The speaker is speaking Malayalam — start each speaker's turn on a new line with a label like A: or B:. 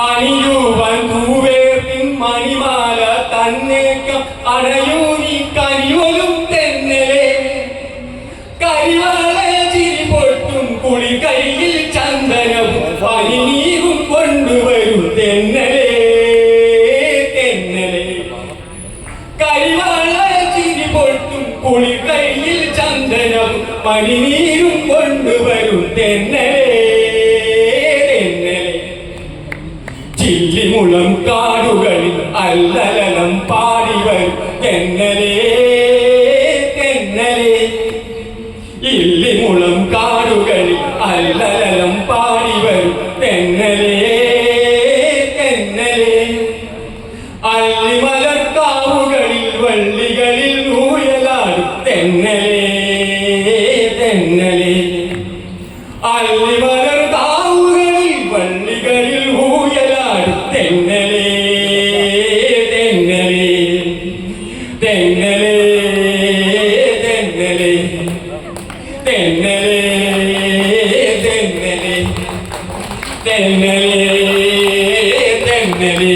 A: അണിയുവാൻ പൂവേർത്തിൻ മണിമാല തന്നേക്കം അണയൂ നീ കരിവലും തെന്നലെ കരിവാള ചിരി പൊട്ടും കുളി കയ്യിൽ ചന്ദനവും. പനിനീരും കൊണ്ടുവരും തെന്നലെ തെന്നലെ കരിവാള ചിരി പൊട്ടും കുളി കയ്യിൽ ചന്ദനവും. പനിനീരും കൊണ്ടുവരും തെന്നലെ. ചില്ലിമുളം കാടുകളിൽ അല്ലലനം പാടിവർ തെന്നലേ തെന്നലേ. ഇല്ലിമുളം കാടുകളിൽ അല്ലലനം പാടിവർ തെന്നലേ തെന്നലേ. അല്ലിമലക്കാവുകളിൽ വള്ളികളിൽ നൂയലാടും. തെന്നലേ തെന്നലേ. അല്ലിമലർ തെന്നലേ തെന്നലേ തെന്നലേ തെന്നലേ തെന്നലേ തെന്നലേ തെന്നലേ തെന്നലേ